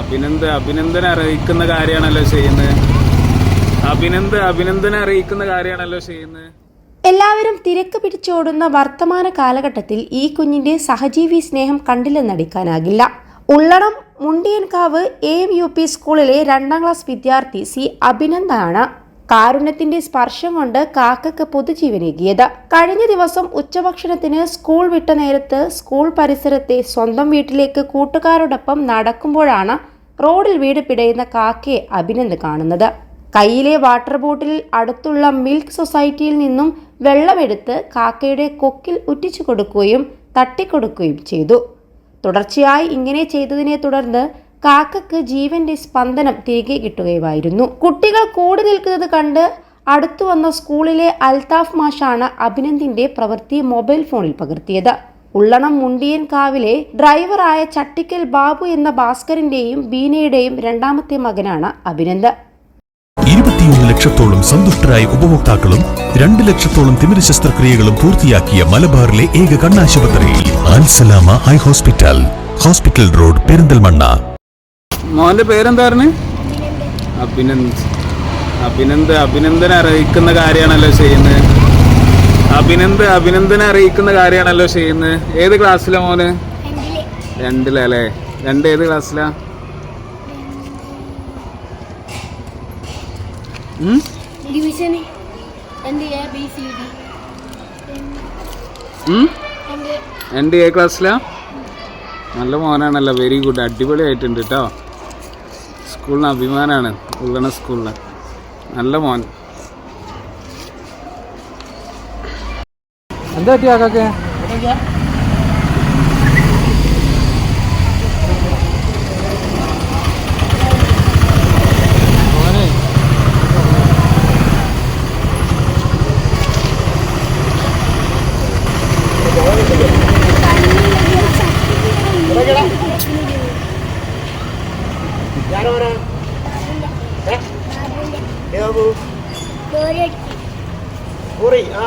അഭിനന്ദ. അഭിനന്ദനെ അറിയിക്കുന്ന കാര്യമാണല്ലോ ചെയ്യുന്നത്. അഭിനന്ദ അഭിനന്ദനെ അറിയിക്കുന്ന കാര്യമാണല്ലോ ചെയ്യുന്നത്. എല്ലാവരും തിരക്ക് പിടിച്ചോടുന്ന വർത്തമാന കാലഘട്ടത്തിൽ ഈ കുഞ്ഞിന്റെ സഹജീവി സ്നേഹം കണ്ടില്ലെന്നടിക്കാനാകില്ല ഉള്ളടം Mundiyankavu A M U P സ്കൂളിലെ രണ്ടാം ക്ലാസ് വിദ്യാർത്ഥി സി അഭിനന്ദനാണ്. കാരുണ്യത്തിന്റെ സ്പർശം കൊണ്ട് കാക്കക്ക് പുതുജീവനേകിയത്. കഴിഞ്ഞ ദിവസം ഉച്ചഭക്ഷണത്തിന് സ്കൂൾ വിട്ട നേരത്ത് സ്കൂൾ പരിസരത്തെ സ്വന്തം വീട്ടിലേക്ക് കൂട്ടുകാരോടൊപ്പം നടക്കുമ്പോഴാണ് റോഡിൽ വീട് പിടയുന്ന കാക്കയെ അഭിനന്ദ് കാണുന്നത്. കയ്യിലെ വാട്ടർ ബോട്ടിൽ അടുത്തുള്ള മിൽക്ക് സൊസൈറ്റിയിൽ നിന്നും വെള്ളമെടുത്ത് കാക്കയുടെ കൊക്കിൽ ഉറ്റിച്ചു കൊടുക്കുകയും തട്ടിക്കൊടുക്കുകയും ചെയ്തു. തുടർച്ചയായി ഇങ്ങനെ ചെയ്തതിനെ തുടർന്ന് കാക്കക്ക് ജീവന്റെ സ്പന്ദനം തിരികെ കിട്ടുകയുമായിരുന്നു. കുട്ടികൾ കൂടി നിൽക്കുന്നത് കണ്ട് അടുത്തു വന്ന സ്കൂളിലെ അൽതാഫ് മാഷാണ് അഭിനന്ദിന്റെ പ്രവൃത്തി മൊബൈൽ ഫോണിൽ പകർത്തിയത്. ഉള്ളണം മുണ്ടിയൻ കാവിലെ ഡ്രൈവറായ ചട്ടിക്കൽ ബാബു എന്ന ഭാസ്കറിന്റെയും ബീനയുടെയും രണ്ടാമത്തെ മകനാണ് അഭിനന്ദ്. ഇരുപത്തിയൊന്ന് ലക്ഷത്തോളം സന്തുഷ്ടരായ ഉപഭോക്താക്കളും രണ്ട് ലക്ഷത്തോളം തിമിര ശസ്ത്രക്രിയകളും പൂർത്തിയാക്കിയ മലബാറിലെ ഏക കണ്ണാശുപത്രി ഹോസ്പിറ്റൽ. Hospital road Perinthalmanna. മോന്റെ പേരെന്തായിരുന്നു? അഭിനന്ദ്. അഭിനന്ദ് അഭിനന്ദനെ അറിയിക്കുന്ന കാര്യമാണല്ലോ ചെയ്യുന്നത്. അഭിനന്ദ് അഭിനന്ദനെ അറിയിക്കുന്ന കാര്യമാണല്ലോ ചെയ്യുന്നത്. ഏത് ക്ലാസ്സിലാ മോന്? രണ്ടിലല്ലേ രണ്ട് ഏത് ക്ലാസ്സിലാ? എ രണ്ട്. ഏ ക്ലാസ്സിലാ? നല്ല മോനാണല്ലോ. Very good. അടിപൊളിയായിട്ടുണ്ട് കേട്ടോ സ്കൂളിന് അഭിമാനമാണ് ഉള്ളണ സ്കൂളിന്. നല്ല മോൻ. എന്താ പറ്റിയ കാക്കേ ഗോരി കുറി ആ.